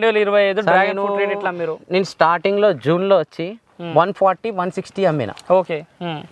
రెండు వేల ఇరవై ఐదు డ్రాగన్ నేను- ఫ్రూట్ రేట్ ఎట్లా మీరు? నేను స్టార్టింగ్లో జూన్లో వచ్చి వన్ ఫార్టీ వన్ సిక్స్టీ అమ్మిన. ఓకే. ఉమ్.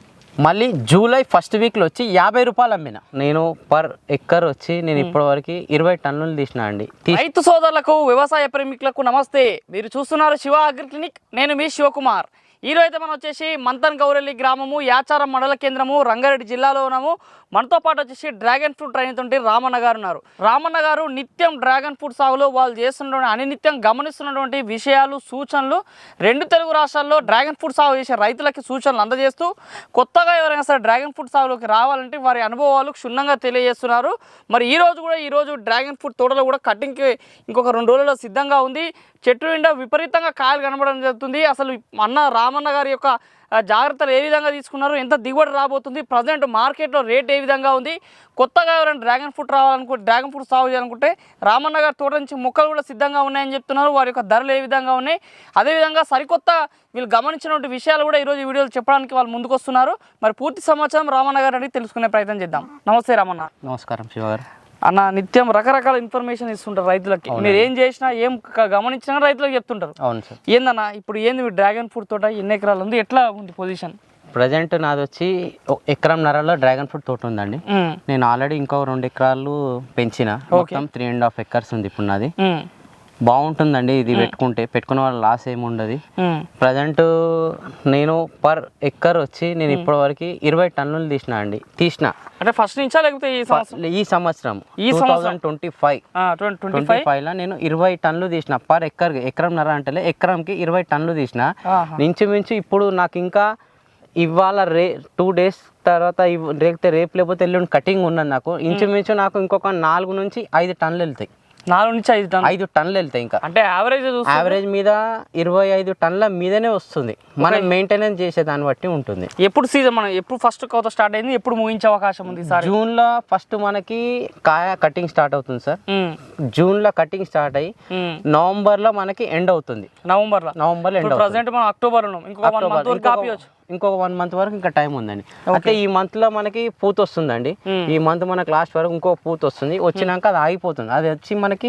మళ్ళీ జూలై ఫస్ట్ వీక్లో వచ్చి యాభై రూపాయలు అమ్మిన. నేను పర్ ఎక్కర్ వచ్చి నేను ఇప్పటివరకు ఇరవై టన్నులు తీసిన అండి. రైతు సోదరులకు వ్యవసాయ ప్రేమికులకు నమస్తే. మీరు చూస్తున్నారు శివ అగ్రి క్లినిక్. నేను మీ శివకుమార్. ఈరోజు అయితే మనం వచ్చేసి మంతన్ గౌరెల్లి గ్రామము యాచారం మండల కేంద్రము రంగారెడ్డి జిల్లాలో ఉన్నాము. మనతో పాటు వచ్చేసి డ్రాగన్ ఫ్రూట్ రైతుతుంటే రామన్న గారు ఉన్నారు. రామన్న గారు నిత్యం డ్రాగన్ ఫ్రూట్ సాగులో వాళ్ళు చేస్తున్నటువంటి అనినిత్యం గమనిస్తున్నటువంటి విషయాలు సూచనలు రెండు తెలుగు రాష్ట్రాల్లో డ్రాగన్ ఫ్రూట్ సాగు చేసే రైతులకి సూచనలు అందజేస్తూ కొత్తగా ఎవరైనా సరే డ్రాగన్ ఫ్రూట్ సాగులోకి రావాలంటే వారి అనుభవాలు క్షుణ్ణంగా తెలియజేస్తున్నారు. మరి ఈరోజు కూడా ఈరోజు డ్రాగన్ ఫ్రూట్ తోటలో కూడా కటింగ్కి ఇంకొక రెండు రోజుల్లో సిద్ధంగా ఉంది. చెట్టు నిండా విపరీతంగా కాయలు కనబడడం జరుగుతుంది. అసలు అన్న రామన్న గారి యొక్క జాగ్రత్తలు ఏ విధంగా తీసుకున్నారు? ఎంత దిగుబడి రాబోతుంది? ప్రజెంట్ మార్కెట్లో రేట్ ఏ విధంగా ఉంది? కొత్తగా ఎవరైనా డ్రాగన్ ఫ్రూట్ రావాలనుకుంటే డ్రాగన్ ఫ్రూట్ సాగు చేయాలనుకుంటే రామన్న గారి తోట నుంచి మొక్కలు కూడా సిద్ధంగా ఉన్నాయని చెప్తున్నారు. వారి యొక్క ధరలు ఏ విధంగా ఉన్నాయి? అదేవిధంగా సరికొత్త వీళ్ళు గమనించినటువంటి విషయాలు కూడా ఈరోజు వీడియోలు చెప్పడానికి వాళ్ళు ముందుకు వస్తున్నారు మరి పూర్తి సమాచారం రామన్న గారు అడిగి తెలుసుకునే ప్రయత్నం చేద్దాం. నమస్తే రామన్న. నమస్కారం శివగారు అన్న నిత్యం రకరకాల ఇన్ఫర్మేషన్ ఇస్తుంటారు రైతులకి. మీరు ఏం చేసినా ఏం గమనించినా రైతులకు చెప్తుంటారు. అవును సార్. ఏందన్న ఇప్పుడు ఏంది మీ డ్రాగన్ ఫ్రూట్ తోట? ఎన్ని ఎకరాలు ఉంది? ఎట్లా ఉంది పొజిషన్ ప్రజెంట్ నాది వచ్చి ఎకరం నరలో డ్రాగన్ ఫ్రూట్ తోట ఉందండి. నేను ఆల్రెడీ ఇంకో రెండు ఎకరాలు పెంచిన. మొత్తం త్రీ అండ్ హాఫ్ ఎకర్స్ ఉంది ఇప్పుడు నాది. బాగుంటుందండి ఇది పెట్టుకుంటే. పెట్టుకున్న వాళ్ళ లాస్ ఏమి ఉండదు ప్రజెంట్ నేను పర్ ఎక్కర్ వచ్చి నేను ఇప్పటివరకు ఇరవై టన్నులు తీసిన అండి. తీసిన. అంటే ఫస్ట్ నుంచా లేకపోతే ఈ సంవత్సరం? ఈ సంవత్సరం. ట్వంటీ ఫైవ్ ట్వంటీ ఫైవ్లో నేను ఇరవై టన్నులు తీసిన. పర్ ఎక్కర్ ఎకరం నర అంటే ఎకరంకి ఇరవై టన్నులు తీసిన. ఇంచుమించు ఇప్పుడు నాకు ఇంకా ఇవాళ రే టూ డేస్ తర్వాత రేపు లేకపోతే ఎల్లుండి కటింగ్ ఉన్నది నాకు. ఇంచుమించు నాకు ఇంకొక నాలుగు నుంచి ఐదు టన్నులు వెళ్తాయి. నాలుగు నుంచి ఐదు టన్ ఐదు టన్నులు వెళ్తాయి ఇంకా. అంటే యావరేజ్ యావరేజ్ మీద ఇరవై ఐదు టన్నుల మీదనే వస్తుంది. మనం మెయింటెనెన్స్ చేసే దాన్ని బట్టి ఉంటుంది. ఎప్పుడు సీజన్ మనం ఎప్పుడు ఫస్ట్ కోత స్టార్ట్ అయింది ఎప్పుడు ముగించే అవకాశం ఉంది ఈసారి? జూన్లో ఫస్ట్ మనకి కాయ కటింగ్ స్టార్ట్ అవుతుంది సార్. జూన్లో కటింగ్ స్టార్ట్ అయ్యి. నవంబర్లో మనకి ఎండ్ అవుతుంది. నవంబర్లో నవంబర్లో ప్రజెంట్ మనం అక్టోబర్ ఉన్నాం. ఇంకొక వన్ మంత్ వరకు కాపీయచ్చు. ఇంకొక వన్ మంత్ వరకు ఇంకా టైం ఉందండి. అయితే ఈ మంత్లో మనకి పూత వస్తుందండి. Hmm. ఈ మంత్ మనకి లాస్ట్ వరకు ఇంకో పూత వస్తుంది. వచ్చినాక అది ఆగిపోతుంది. అది వచ్చి మనకి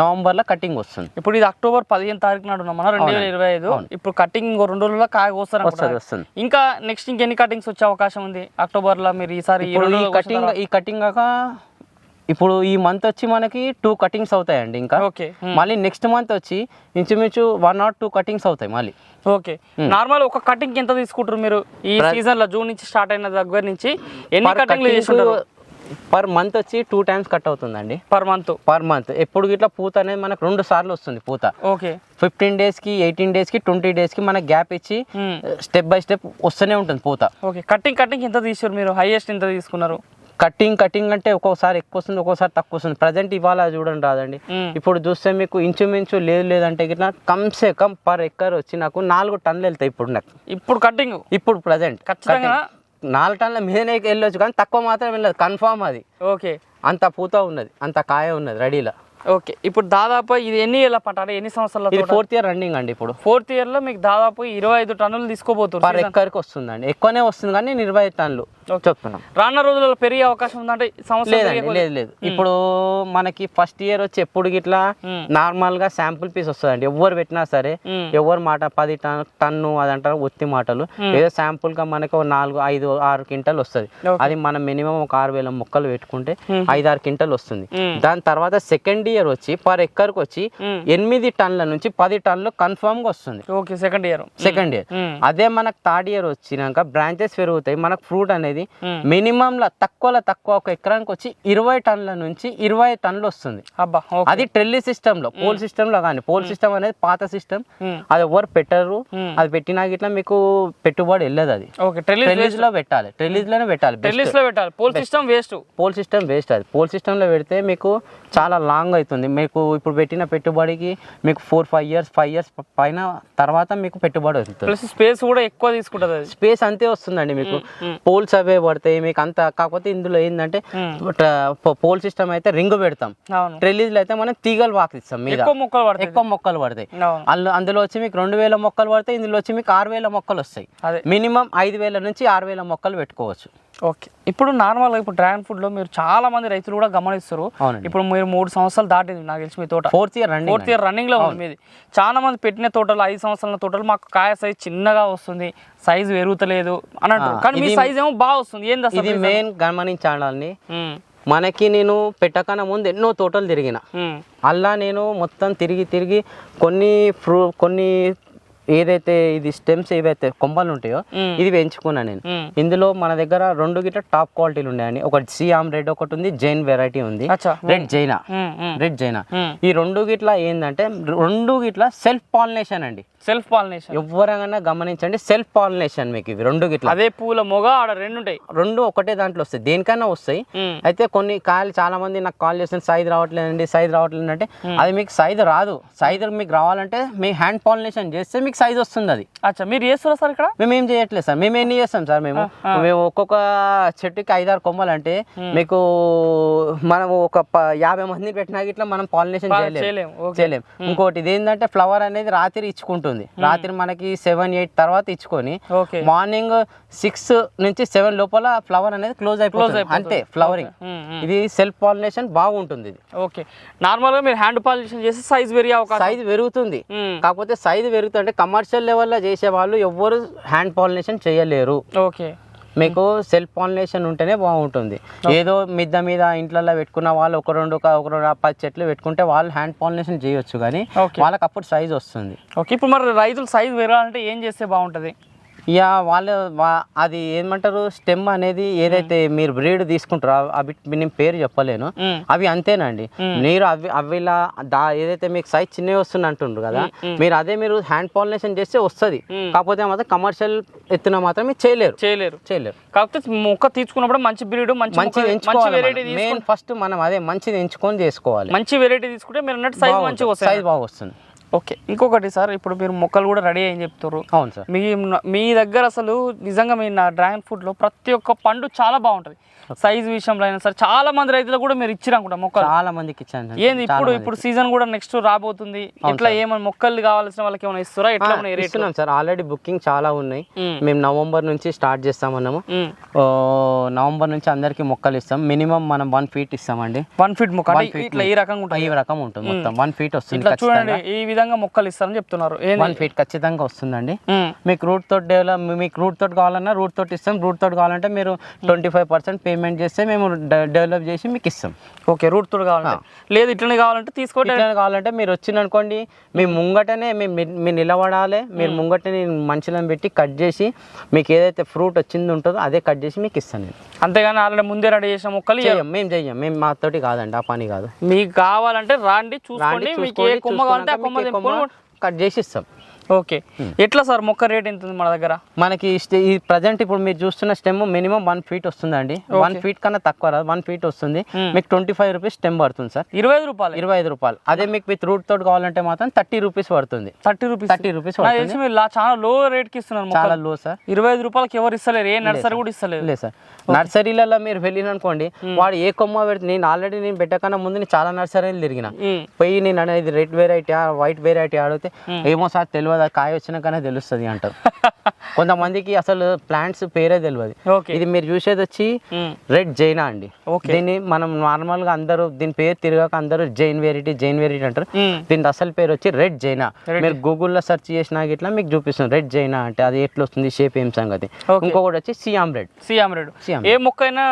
నవంబర్లో కటింగ్ వస్తుంది. ఇప్పుడు ఇది అక్టోబర్ పదిహేను తారీఖు నాడు మనం రెండు వేల ఇరవై ఐదు. ఇప్పుడు కటింగ్ రెండు రోజుల్లో కాయ కోస్తారు వస్తుంది ఇంకా నెక్స్ట్ ఇంకెన్ని కటింగ్స్ వచ్చే అవకాశం ఉంది? అక్టోబర్లో మీరు ఈసారి ఈ కటింగ్ ఈ కటింగ్ కాక ఇప్పుడు ఈ మంత్ వచ్చి మనకి టూ కటింగ్స్ అవుతాయండి ఇంకా. ఓకే. మళ్ళీ నెక్స్ట్ మంత్ వచ్చి ఇంచుమించు వన్ ఆర్ టూ కటింగ్స్ అవుతాయి మళ్ళీ. ఓకే. నార్మల్ ఒక కటింగ్ ఎంత తీసుకుంటారు మీరు? ఈ సీజన్లో జూన్ నుంచి స్టార్ట్ అయిన దగ్గర నుంచి ఎన్ని కటింగ్లు చేసుకుంటారు పర్ మంత్ వచ్చి టూ టైమ్స్ కట్ అవుతుందండి. పర్ మంత్ పర్ మంత్ ఎప్పుడు ఇట్లా పూత అనేది మనకు రెండు సార్లు వస్తుంది పూత. ఓకే. ఫిఫ్టీన్ డేస్కి ఎయిటీన్ డేస్కి ట్వంటీ డేస్కి మనకి గ్యాప్ ఇచ్చి స్టెప్ బై స్టెప్ వస్తూనే ఉంటుంది పూత. ఓకే. కటింగ్ కటింగ్ ఎంత తీసారు మీరు? హైయెస్ట్ ఎంత తీసుకున్నారు? కటింగ్ కటింగ్ అంటే ఒక్కోసారి ఎక్కువ వస్తుంది ఒక్కోసారి తక్కువ వస్తుంది ప్రజెంట్ ఇవాళ చూడండి రాదండి. ఇప్పుడు చూస్తే మీకు ఇంచుమించు లేదు లేదంటే గిట్లా కమ్సే కమ్ పర్ ఎక్కర్ వచ్చి నాకు నాలుగు టన్నులు వెళ్తాయి ఇప్పుడు నాకు. ఇప్పుడు కటింగ్? ఇప్పుడు ప్రజెంట్. ఖచ్చితంగా? నాలుగు టన్నుల మీదనే వెళ్ళొచ్చు కానీ తక్కువ మాత్రం వెళ్ళదు. కన్ఫామ్ అది. ఓకే. అంత పూత ఉన్నది అంత కాయ ఉన్నది రెడీలో. ఓకే. ఇప్పుడు దాదాపు ఇది ఎన్ని ఏళ్ళ పంట? అంటే ఎన్ని సంవత్సరాల ఇది ఫోర్త్ ఇయర్ రన్నింగ్ అండి ఇప్పుడు. ఫోర్త్ ఇయర్లో మీకు దాదాపు ఇరవై ఐదు టన్నులు పర్ తీసుకోబోతున్నారు ఎక్కర్కి వస్తుందండి. ఎక్కువనే వస్తుంది కానీ నేను ఇరవై ఐదు టన్నులు చెప్తున్నాం. రానున్న రోజులలో పెరిగే అవకాశం ఉందంటే సంవత్సరం లేదు లేదు. ఇప్పుడు మనకి ఫస్ట్ ఇయర్ వచ్చి ఎప్పుడు గిట్లా. నార్మల్గా శాంపుల్ పీస్ వస్తుందండి. ఎవరు పెట్టినా సరే. ఎవరు మాట పది టన్ టన్ను అది అంటారు ఒత్తి మాటలు. ఏదో శాంపుల్గా మనకి ఒక నాలుగు ఐదు ఆరు క్వింటల్ వస్తుంది. అది మనం మినిమం ఒక ఆరు వేల మొక్కలు పెట్టుకుంటే. ఐదు ఆరు క్వింటల్ వస్తుంది. దాని తర్వాత సెకండ్ ఇయర్ వచ్చి పర్ ఎక్కర్కి వచ్చి. ఎనిమిది టన్నుల నుంచి పది టన్నులు కన్ఫర్మ్గా వస్తుంది. Okay second year. Second year. అదే మనకు థర్డ్ ఇయర్ వచ్చినాక బ్రాంచెస్ పెరుగుతాయి. మనకు ఫ్రూట్ అనేది మినిమం లో తక్కువలో తక్కువ ఒక ఎకరానికి వచ్చి ఇరవై టన్నుల నుంచి ఇరవై టన్నులు వస్తుంది. అది ట్రెల్లి సిస్టమ్లో పోల్ సిస్టమ్లో కానీ పోల్ సిస్టమ్ అనేది పాత సిస్టమ్. అది ఎవరు పెట్టరు. అది పెట్టినా గిట్లా మీకు పెట్టుబడి వెళ్ళదు అది. ట్రెల్లిస్లో పెట్టాలి ట్రెల్లిస్లోనే పెట్టాలి లో పెట్టాలి pole system waste. Pole system waste అది. పోల్ సిస్టమ్లో పెడితే మీకు చాలా లాంగ్ అవుతుంది. మీకు ఇప్పుడు పెట్టిన పెట్టుబడికి మీకు four five years five years పైన తర్వాత మీకు పెట్టుబడి వస్తుంది. ప్లస్ స్పేస్ కూడా ఎక్కువ తీసుకుంటది స్పేస్ అంతే వస్తుందండి మీకు. పోల్స్ అవే పడతాయి మీకు అంత కాకపోతే ఇందులో ఏంటంటే పోల్ సిస్టమ్ అయితే రింగ్ పెడతాం. ట్రెల్లీస్ అయితే మనం తీగలు వాకిస్తాం మీద. ఎక్కువ మొక్కలు పడతాయి. ఎక్కువ మొక్కలు పడతాయి. అవును. అందులో అందులో వచ్చి మీకు రెండు వేల మొక్కలు పడతాయి ఇందులో వచ్చి మీకు ఆరు వేల మొక్కలు వస్తాయి. మినిమం ఐదు వేల నుంచి ఆరు వేల మొక్కలు పెట్టుకోవచ్చు. ఓకే. ఇప్పుడు నార్మల్గా ఇప్పుడు డ్రాగన్ ఫ్రూట్లో మీరు చాలా మంది రైతులు కూడా గమనిస్తారు. ఇప్పుడు మీరు మూడు సంవత్సరాలు దాటింది నాకు తెలిసి మీ తోట. ఫోర్త్ ఇయర్ ఫోర్త్ ఇయర్ రన్నింగ్లో ఉంది మీది. చాలా మంది పెట్టిన తోటలు ఐదు సంవత్సరాల తోటలు మాకు కాయ సైజ్ చిన్నగా వస్తుంది. సైజు పెరుగుతలేదు అని అంటారు కానీ మీ సైజ్ ఏమో బాగా వస్తుంది. ఏంది ఇది మెయిన్ గమనించాలని ఉమ్, మనకి నేను పెట్టకన్నా ముందు ఎన్నో తోటలు తిరిగిన. ఉమ్, అలా నేను మొత్తం తిరిగి తిరిగి కొన్ని ఫ్రూ కొన్ని ఏదైతే ఇది స్టెమ్స్ ఏవైతే కొమ్మలు ఉంటాయో. ఇది పెంచుకున్నా నేను. ఇందులో మన దగ్గర రెండు గిట్ల టాప్ క్వాలిటీలు ఉన్నాయని ఒకటి సియామ్ రెడ్ ఒకటి ఉంది జైన్ వెరైటీ ఉంది. అచ్చా. రెడ్ జైనా. రెడ్ జైనా. ఈ రెండు గిట్ల ఏంటంటే రెండు గిట్ల సెల్ఫ్ పాలినేషన్ అండి. సెల్ఫ్ పాలినేషన్ ఎవరైనా గమనించండి సెల్ఫ్ పాలినేషన్ మీకు ఇవి రెండు గిట్ల. అదే పూల మొగ ఆడ రెండు ఉంటాయి. రెండు ఒకటే దాంట్లో వస్తాయి. దేనికైనా వస్తాయి. అయితే కొన్ని కాయలు చాలా మంది నాకు కాల్ చేసిన సైజ్ రావట్లేదండి సైజ్ రావట్లేదు అంటే అది మీకు సైజ్ రాదు. సైజ్ మీకు రావాలంటే మీ హ్యాండ్ పాలినేషన్ చేస్తే మీకు సైజ్ వస్తుంది అది. అచ్చా మీరు చేస్తారా సార్ ఇక్కడ? మేము ఏం చేయట్లేదు సార్. మేము ఎన్ని చేస్తాం సార్ మేము? మేము ఒక్కొక్క చెట్టుకి ఐదారు కొమ్మలు అంటే మీకు మనం ఒక యాభై మందిని పెట్టినా ఇట్లా మనం పాలినేషన్ చేయలేము. చేయలేము. ఇంకోటి ఇది ఏంటంటే ఫ్లవర్ అనేది రాత్రి ఇచ్చుకుంటుంది. రాత్రి మనకి సెవెన్ ఎయిట్ తర్వాత ఇచ్చుకొని మార్నింగ్ సిక్స్ నుంచి సెవెన్ లోపల ఫ్లవర్ అనేది క్లోజ్ అయిపోతుంది. అంతే ఫ్లవరింగ్. ఇది సెల్ఫ్ పాలినేషన్ బాగుంటుంది ఇది. ఓకే. నార్మల్గా మీరు హ్యాండ్ పాలినేషన్ చేస్తే సైజ్ పెరిగే అవకాశం. సైజ్ పెరుగుతుంది. కాకపోతే సైజ్ పెరుగుతుంటే కమర్షియల్ లెవెల్లో చేసే వాళ్ళు ఎవ్వరు హ్యాండ్ పాలినేషన్ చేయలేరు. ఓకే. మీకు సెల్ఫ్ పాలినేషన్ ఉంటేనే బాగుంటుంది. ఏదో మిద్ద మీద ఇంట్లలో పెట్టుకున్న వాళ్ళు ఒక రెండు ఒక రెండు పది చెట్లు పెట్టుకుంటే వాళ్ళు హ్యాండ్ పాలినేషన్ చేయొచ్చు కానీ వాళ్ళకి అప్పుడు సైజ్ వస్తుంది. ఓకే. ఇప్పుడు మరి రైతులు సైజ్ పెరగాలంటే ఏం చేస్తే బాగుంటుంది? ఇక వాళ్ళు అది ఏమంటారు స్టెమ్ అనేది ఏదైతే మీరు బ్రీడ్ తీసుకుంటారో అవి- నేను పేరు చెప్పలేను. అవి అంతేనండి. మీరు అవి అవిలా దా ఏదైతే మీకు సైజ్ చిన్నవి వస్తుంది అంటుండ్రు కదా మీరు అదే మీరు హ్యాండ్ పాలినేషన్ చేస్తే వస్తుంది. కాకపోతే మాత్రం కమర్షియల్ ఎత్తున మాత్రం మీరు చేయలేరు. చేయలేరు. చేయలేరు. కాకపోతే మొక్క తీసుకున్నప్పుడు మంచి బ్రీడ్ మంచి మంచి వెరైటీ మెయిన్ ఫస్ట్ మనం. అదే మంచిది ఎంచుకొని చేసుకోవాలి. మంచి వెరైటీ తీసుకుంటే మీరు అన్నట్టు సైజ్ వస్తాయి సైజ్ బాగా వస్తుంది. ఓకే. ఇంకొకటి సార్ ఇప్పుడు మీరు మొక్కలు కూడా రెడీ అని చెప్తారు అవును సార్. మీ మీ దగ్గర అసలు నిజంగా మీ నా డ్రాగన్ ఫ్రూట్లో ప్రతి ఒక్క పండు చాలా బాగుంటుంది. సైజ్ విషయంలో అయినా సరే చాలా మంది రైతులకు కూడా మీరు ఇచ్చిరు అనుకుంటా మొక్కలు. చాలా మందికి ఇచ్చాను. ఏంది ఇప్పుడు ఇప్పుడు సీజన్ కూడా నెక్స్ట్ రాబోతుంది. ఎట్లా ఏమైనా మొక్కలు కావాల్సిన వాళ్ళకి ఏమైనా ఇస్తారా? రేట్? ఇస్తున్నాం సార్. ఆల్రెడీ బుకింగ్ చాలా ఉన్నాయి. మేము. నవంబర్ నుంచి స్టార్ట్ చేస్తామన్నాము. నవంబర్ నుంచి అందరికి మొక్కలు ఇస్తాం. మినిమం మనం వన్ ఫీట్ ఇస్తామండి. వన్ ఫీట్ మొక్క. ఇట్లా ఈ రకంగా ఉంటుంది. ఈ రకం ఉంటుంది మొత్తం. వన్ ఫీట్ వస్తుంది ఇట్లా చూడండి ఈ విధంగా మొక్కలు ఇస్తారని చెప్తున్నారు. వన్ ఫీట్ ఖచ్చితంగా వస్తుందండి. మీకు రూట్ తోటి డెవలప్ మీకు రూట్ తోటి కావాలన్నా రూట్ తోటి ఇస్తాం. రూట్ తోటి కావాలంటే మీరు ట్వంటీ ఫైవ్ పర్సెంట్ పేమెంట్ చేస్తే మేము డెవలప్ చేసి మీకు ఇస్తాం. ఓకే రూట్ తోడు కావాలంటే. లేదు ఇట్లనే కావాలంటే తీసుకోండి ఇట్లా కావాలంటే మీరు వచ్చిందనుకోండి మీ ముంగటనే మీ మీరు నిలబడాలి. మీరు ముంగటనే మనుషులను పెట్టి కట్ చేసి మీకు ఏదైతే ఫ్రూట్ వచ్చింది ఉంటుందో అదే కట్ చేసి మీకు ఇస్తాను నేను. అంతేగాని ఆల్రెడీ ముందే రెడీ చేసిన మొక్కలు మేము చెయ్యం. మేము మాతోటి కాదండి ఆ పని కాదు. మీకు కావాలంటే రాండి చూసుకోండి. మీకు ఏ కొమ్మ కావాలంటే ఆ కొమ్మ కొమ్మ కట్ చేసి ఇస్తాం. ఓకే. ఎట్లా సార్ మొక్క రేట్ ఎంత ఉంది మన దగ్గర? మనకి ఈ ప్రజెంట్ ఇప్పుడు మీరు చూస్తున్న స్టెమ్ మినిమం వన్ ఫీట్ వస్తుందండి. వన్ ఫీట్ కన్నా తక్కువ రాదు. వన్ ఫీట్ వస్తుంది. మీకు ట్వంటీ ఫైవ్ రూపీస్ స్టెమ్ పడుతుంది సార్. ఇరవై ఐదు రూపాయలు. ఇరవై ఐదు రూపాయలు. అదే మీకు విత్ రూట్ తోటి కావాలంటే మాత్రం థర్టీ రూపీస్ పడుతుంది. Thirty rupees. థర్టీ రూపీస్ చాలా లో రేట్కి ఇస్తున్నారు చాలా లో సార్ ఇరవై ఐదు రూపాయలకి ఎవరు ఇస్తలేరు? ఏ నర్సరీ కూడా ఇస్తలేదు లేదు సార్ నర్సరీలలో మీరు వెళ్ళిన అనుకోండి వాడు ఏ కొమ్మ పెడితే నేను ఆల్రెడీ నేను పెట్టకన్నా ముందు నేను చాలా నర్సరీలు తిరిగిన. పోయి నేను అనేది రెడ్ వెరైటీ వైట్ వెరైటీ అడిగితే ఏమో సార్ తెలియదు ఆ కాయ వచ్చినాకనే తెలుస్తుంది అంటారు. కొంతమందికి అసలు ప్లాంట్స్ పేరే తెలియదు ఇది మీరు చూసేది వచ్చి రెడ్ జైనా అండి. దీన్ని మనం నార్మల్గా అందరూ దీని పేరు తిరగక అందరూ జైన్ వెరైటీ జైన్ వెరైటీ అంటారు. దీని అసలు పేరు వచ్చి రెడ్ జైనా మీరు గూగుల్లో సెర్చ్ చేసినా ఇట్లా మీకు చూపిస్తుంది. రెడ్ జైనా అంటే అది ఎట్లా వస్తుంది షేప్ ఏం సంగతి. ఇంకొకటి వచ్చి సియామ్ రెడ్ సియామ్ సియామ్ ఏ మొక్క అయినా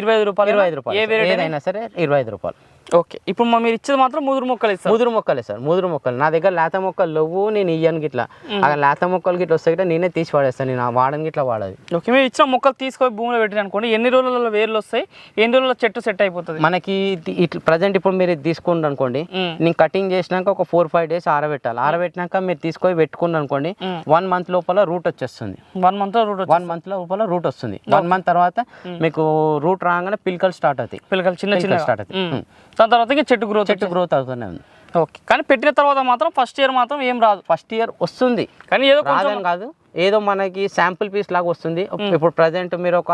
ఇరవై ఐదు రూపాయలు ఇరవై ఐదు రూపాయలు ఏదైనా సరే ఇరవై ఐదు రూపాయలు. ఓకే. ఇప్పుడు మా మీరు ఇచ్చేది మాత్రం ముదురు మొక్కలు ఇస్తారు ముదురు మొక్కలే సార్ ముదురు మొక్కలు. నా దగ్గర లేత మొక్కలు లేవు నేను ఇయ్యను గిట్లా. ఆ లేత మొక్కలు గిట్లా వస్తే గిట్లా నేనే తీసి వాడేస్తాను నేను ఆ వాడని గిట్లా వాడది ఓకే మీరు ఇచ్చిన మొక్కలు తీసుకొని భూమిలో పెట్టిన అనుకోండి ఎన్ని రోజులలో వేర్లు వస్తాయి ఎన్ని రోజుల్లో చెట్టు సెట్ అయిపోతుంది? మనకి ఇట్లా ప్రజెంట్ ఇప్పుడు మీరు తీసుకుంటారు అనుకోండి నేను కటింగ్ చేసినాక ఒక ఫోర్ ఫైవ్ డేస్ ఆరబెట్టాలి. ఆరబెట్టినాక మీరు తీసుకొని పెట్టుకున్నారు అనుకోండి. వన్ మంత్ లోపల రూట్ వచ్చేస్తుంది. One month root one month లోపల రూట్ వస్తుంది. వన్ మంత్ తర్వాత మీకు రూట్ రాగానే పిలకలు స్టార్ట్ అవుతాయి. పిల్లకలు చిన్న చిన్న పిలకలు స్టార్ట్ అవుతాయి. దాని తర్వాత చెట్టు గ్రోత్ చెట్టు గ్రోత్ అవుతూనే ఉంది. ఓకే. కానీ పెట్టిన తర్వాత మాత్రం ఫస్ట్ ఇయర్ మాత్రం ఏం రాదు. ఫస్ట్ ఇయర్ వస్తుంది. కానీ ఏదో కొంచెం కాదు. ఏదో మనకి శాంపుల్ పీస్ లాగా వస్తుంది. ఇప్పుడు ప్రజెంట్ మీరు ఒక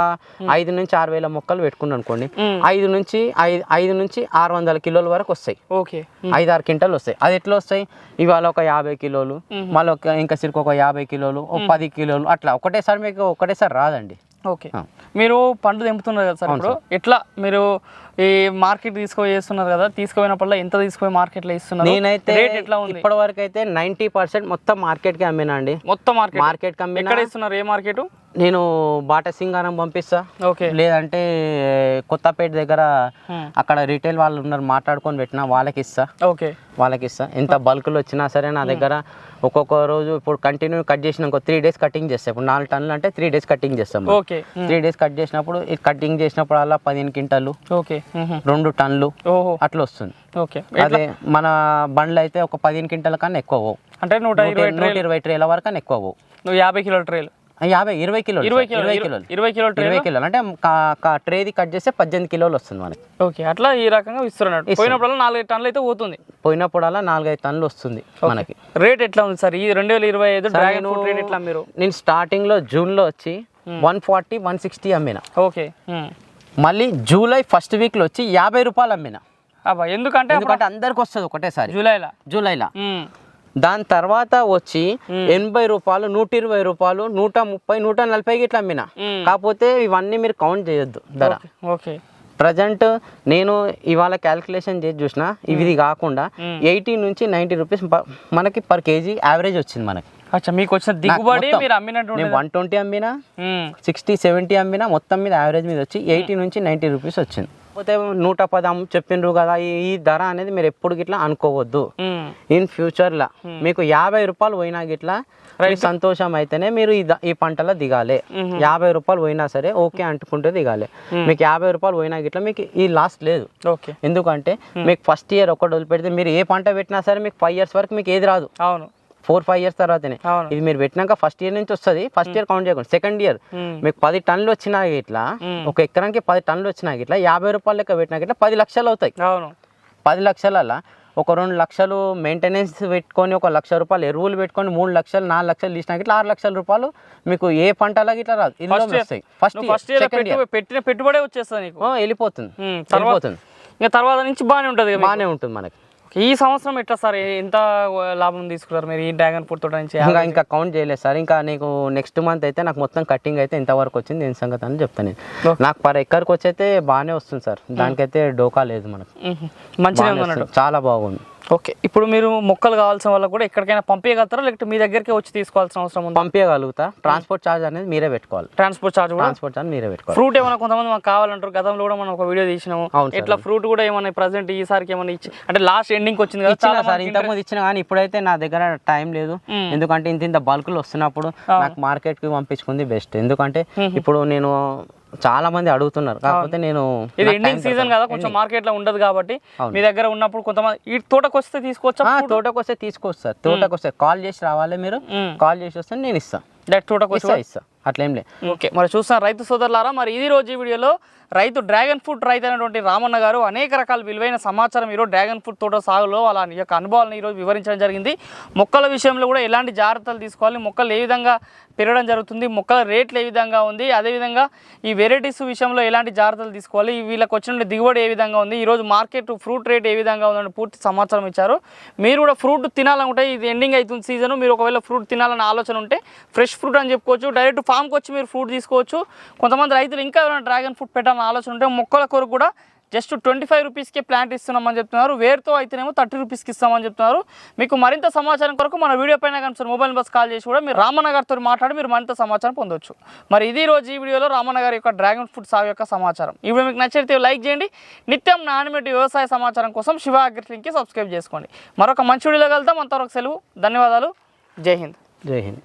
ఐదు నుంచి ఆరు వేల మొక్కలు పెట్టుకున్నారు అనుకోండి. ఐదు నుంచి ఐదు ఐదు నుంచి ఆరు వందల కిలోల వరకు వస్తాయి. ఓకే. ఐదు ఆరు క్వింటాలు వస్తాయి. అది ఎట్లా వస్తాయి? ఇవాళ ఒక యాభై కిలోలు మళ్ళీ ఒక ఇంకా సిరికి ఒక యాభై కిలోలు ఒక పది కిలోలు అట్లా. ఒకటేసారి మీకు ఒకటేసారి రాదండి. ఓకే. మీరు పండు తెంపుతున్నారు కదా సార్ ఇప్పుడు. ఎట్లా మీరు ఈ మార్కెట్ తీసుకొని చేస్తున్నారు కదా తీసుకుపోయినప్పుడల్లా ఎంత తీసుకుపోయి మార్కెట్లో ఇస్తున్నారు? నేనైతే రేట్ ఎట్లా ఉంది? ఇప్పటి వరకు అయితే నైంటీ పర్సెంట్ మొత్తం మార్కెట్కి అమ్మినా అండి. మొత్తం మార్కెట్? అమ్మినా ఎక్కడ ఇస్తున్నారు? ఏ మార్కెట్? నేను బాట సింగారం పంపిస్తా. ఓకే. లేదంటే కొత్తపేట దగ్గర. అక్కడ రీటైల్ వాళ్ళు ఉన్నారు మాట్లాడుకొని పెట్టినా వాళ్ళకి ఇస్తా. ఓకే. వాళ్ళకి ఇస్తా. ఎంత బల్క్లో వచ్చినా సరే నా దగ్గర ఒక్కొక్క రోజు ఇప్పుడు కంటిన్యూ కట్ చేసిన ఇంకో త్రీ డేస్ కటింగ్ చేస్తాం. ఇప్పుడు నాలుగు టన్నులు అంటే త్రీ డేస్ కటింగ్ చేస్తాం ఓకే. త్రీ డేస్ కట్ చేసినప్పుడు కటింగ్ చేసినప్పుడు అలా పదిహేను క్వింటాలు. ఓకే. రెండు టన్నులు ఓహో. అట్లా వస్తుంది. ఓకే. అదే మన బండ్లు అయితే ఒక పదిహేను క్వింటాల కన్నా ఎక్కువ పోవు. అంటే నూట ఇరవై ట్రేల. వరకు ఎక్కువ యాభై కిలోల ట్రేలు. యాభై ఇరవై కిలోలు ఇరవై కిలోలు ఇరవై కిలోలు. ఇరవై కిలోల అంటే ట్రేది కట్ చేస్తే పద్దెనిమిది కిలోలు వస్తుంది మనకి. ఓకే. అట్లా ఈ రకంగా ఇస్తున్నట్టు పోయినప్పుడల్లా నాలుగైదు టన్నులు అయితే పోతుంది. పోయినప్పుడల్లా నాలుగైదు టన్నులు వస్తుంది మనకి. రేట్ ఎట్లా ఉంది సార్? ఈ రెండు వేల ఇరవై ఐదు డ్రాగన్ ఫ్రూట్ రేట్ ఎట్లా మీరు? నేను స్టార్టింగ్లో జూన్లో వచ్చి వన్ ఫార్టీ వన్ సిక్స్టీ అమ్మిన. ఓకే. మళ్ళీ జూలై ఫస్ట్ వీక్లో వచ్చి యాభై రూపాయలు అమ్మిన. ఎందుకంటే ఎందుకంటే అందరికి వస్తుంది ఒకటేసారి. జూలైలో? జూలైలో. దాని తర్వాత వచ్చి ఎనభై రూపాయలు నూట ఇరవై రూపాయలు నూట ముప్పై నూట నలభైకి ఇట్లా అమ్మిన. మ్మ్. కాకపోతే ఇవన్నీ మీరు కౌంట్ చేయొద్దు ధర. ఓకే ప్రజెంట్ నేను ఇవాళ క్యాల్కులేషన్ చేసి చూసిన ఇవి కాకుండా ఎయిటీ నుంచి నైంటీ రూపీస్ మనకి పర్ కేజీ యావరేజ్ వచ్చింది మనకి. అచ్చా మీకు వచ్చిన దిగుబడి. మీరు అమ్మినట్టు నేను వన్ ట్వంటీ అమ్మినా మ్మ్. సిక్స్టీ సెవెంటీ అమ్మినా మొత్తం మీద యావరేజ్ మీద వచ్చి ఎయిటీ నుంచి నైంటీ రూపీస్ వచ్చింది. పోతే నూట పది అమ్ము చెప్పిండ్రు కదా ఈ ధర అనేది మీరు ఎప్పుడు గిట్లా అనుకోవద్దు. ఇన్ ఫ్యూచర్లో మీకు యాభై రూపాయలు పోయినా గిట్లా సంతోషం అయితేనే మీరు ఈ పంటలో దిగాలి. యాభై రూపాయలు పోయినా సరే ఓకే అంటుకుంటే దిగాలి. మీకు యాభై రూపాయలు పోయినా గిట్లా మీకు ఈ లాస్ట్ లేదు. ఎందుకంటే మీకు ఫస్ట్ ఇయర్ ఒకటి వదిలిపెడితే మీరు ఏ పంట పెట్టినా సరే మీకు ఫైవ్ ఇయర్స్ వరకు మీకు ఏది రాదు. అవును. ఫోర్ ఫైవ్ ఇయర్స్ తర్వాతనే. ఇది మీరు పెట్టినాక ఫస్ట్ ఇయర్ నుంచి వస్తుంది. ఫస్ట్ ఇయర్ కౌంట్ చేయకుండా. Second year. మీకు పది టన్నులు వచ్చినా ఇట్లా ఒక ఎకరానికి పది టన్నులు వచ్చినా ఇట్లా యాభై రూపాయలు లెక్క పెట్టినా ఇట్లా పది లక్షలు అవుతాయి. పది లక్షలల్లా ఒక రెండు లక్షలు మెయింటెనెన్స్ పెట్టుకొని ఒక లక్ష రూపాయలు ఎరువులు పెట్టుకొని మూడు లక్షలు నాలుగు లక్షలు తీసినా ఇట్లా ఆరు లక్షల రూపాయలు మీకు ఏ పంటలాగా ఇట్లా రాదు. ఇందులో. వస్తాయి. ఫస్ట్ ఫస్ట్ పెట్టిన పెట్టుబడే వచ్చేస్తుంది వెళ్ళిపోతుంది. వెళ్ళిపోతుంది. ఇంకా తర్వాత నుంచి బాగానే ఉంటుంది. బాగానే ఉంటుంది మనకి. ఈ సంవత్సరం ఎట్లా సార్? ఎంత లాభం తీసుకున్నారు మీరు ఈ డ్రాగన్ ఫ్రూట్ తోట నుంచి? ఇంకా ఇంకా కౌంట్ చేయలేదు సార్. ఇంకా నీకు నెక్స్ట్ మంత్ అయితే నాకు మొత్తం కటింగ్ అయితే ఇంతవరకు వచ్చింది దీని సంగతి అని చెప్తాను నేను. నాకు పర్ ఎక్కడికి వచ్చి అయితే బాగానే వస్తుంది సార్. దానికైతే డోకా లేదు మనకు. మంచిగా. చాలా బాగుంది. ఓకే. ఇప్పుడు మీరు మొక్కలు కావాల్సిన వాళ్ళకి కూడా ఎక్కడికైనా పంపించగలుగుతారా? లేకపోతే మీ దగ్గరికి వచ్చి తీసుకోవాల్సిన అవసరం ఉందా? పంపించగలుగుతా. ట్రాన్స్పోర్ట్ ఛార్జ్ అనేది మీరే పెట్టుకోవాలి. ట్రాన్స్పోర్ట్ కూడా? ట్రాన్స్పోర్ట్ ఛార్జ్ మీరే పెట్టుకోవాలి. ఫ్రూట్ ఏమైనా కొంతమంది మాకు కావాలంటారు. గతంలో కూడా మనం ఒక వీడియో తీసినాము. ఇట్లా ఫ్రూట్ కూడా ఏమైనా ప్రజెంట్ ఈసారికి ఏమైనా ఇచ్చి అంటే లాస్ట్ ఎండింగ్ వచ్చింది కదా సార్ ఇంతకుముందు ఇచ్చిన కానీ ఇప్పుడైతే నా దగ్గర టైం లేదు. ఎందుకంటే ఇంత ఇంత బల్క్లు వస్తున్నప్పుడు నాకు మార్కెట్కి పంపించుకుంది బెస్ట్. ఎందుకంటే ఇప్పుడు నేను చాలా మంది అడుగుతున్నారు. కాకపోతే నేను ఇది ఎండింగ్ సీజన్. కదా కొంచెం మార్కెట్లో ఉండదు కాబట్టి. మీ దగ్గర ఉన్నప్పుడు కొంతమంది ఈ తోటకు వస్తే తీసుకోవచ్చా తోటకు వస్తే తీసుకొస్తారు తోటకు వస్తే కాల్ చేసి రావాలి మీరు. కాల్ చేసి వస్తే నేను ఇస్తా. డైరెక్ట్ తోటకు వచ్చి ఇస్తా ఇస్తా. అట్లేం లేదు ఓకే. మరి చూస్తున్న రైతు సోదరులారా మరి ఇది రోజు ఈ వీడియోలో రైతు డ్రాగన్ ఫ్రూట్ రైతు అయినటువంటి రామన్న గారు అనేక రకాల విలువైన సమాచారం ఈరోజు డ్రాగన్ ఫ్రూట్ తోట సాగులో వాళ్ళ యొక్క అనుభవాలను ఈరోజు వివరించడం జరిగింది. మొక్కల విషయంలో కూడా ఎలాంటి జాగ్రత్తలు తీసుకోవాలి మొక్కలు ఏ విధంగా పెరగడం జరుగుతుంది మొక్కల రేట్లు ఏ విధంగా ఉంది అదేవిధంగా ఈ వెరైటీస్ విషయంలో ఎలాంటి జాగ్రత్తలు తీసుకోవాలి వీళ్ళకి వచ్చిన దిగుబడి ఏ విధంగా ఉంది ఈరోజు మార్కెట్ ఫ్రూట్ రేట్ ఏ విధంగా ఉందని పూర్తి సమాచారం ఇచ్చారు. మీరు కూడా ఫ్రూట్ తినాలనుకుంటే ఇది ఎండింగ్ అవుతుంది సీజన్ మీరు ఒకవేళ ఫ్రూట్ తినాలని ఆలోచన ఉంటే ఫ్రెష్ ఫ్రూట్ అని చెప్పుకోవచ్చు డైరెక్ట్ ఫామ్కి వచ్చి మీరు ఫ్రూట్ తీసుకోవచ్చు. కొంతమంది రైతులు ఇంకా ఏమైనా డ్రాగన్ ఫ్రూట్ పెట్టాలని ఆలోచన ఉంటే మొక్కల కొరకు కూడా జస్ట్ ట్వంటీ ఫైవ్ రూపీస్కే ప్లాంట్ ఇస్తున్నామని చెప్తున్నారు. వేరుతో అయితేనేమో థర్టీ రూపీస్కి ఇస్తామని చెప్తున్నారు. మీకు మరింత సమాచారం కొరకు మన వీడియో పైన కనుక మొబైల్ బస్ కాల్ చేసి కూడా మీరు రామన్న గారితో మాట్లాడి మీరు మరింత సమాచారం పొందొచ్చు. మరి ఇది రోజు ఈ వీడియోలో రామన్న గారి యొక్క డ్రాగన్ ఫ్రూట్ సాగు యొక్క సమాచారం. ఈ మీకు నచ్చితే లైక్ చేయండి. నిత్యం నాణ్యమైన వ్యవసాయ సమాచారం కోసం శివ అగ్రిలింక్కి సబ్స్క్రైబ్ చేసుకోండి. మరొక మంచి వీడియోలో కలుద్దాం. అంతవరకు సెలవు. ధన్యవాదాలు. జై హింద్. జై హింద్.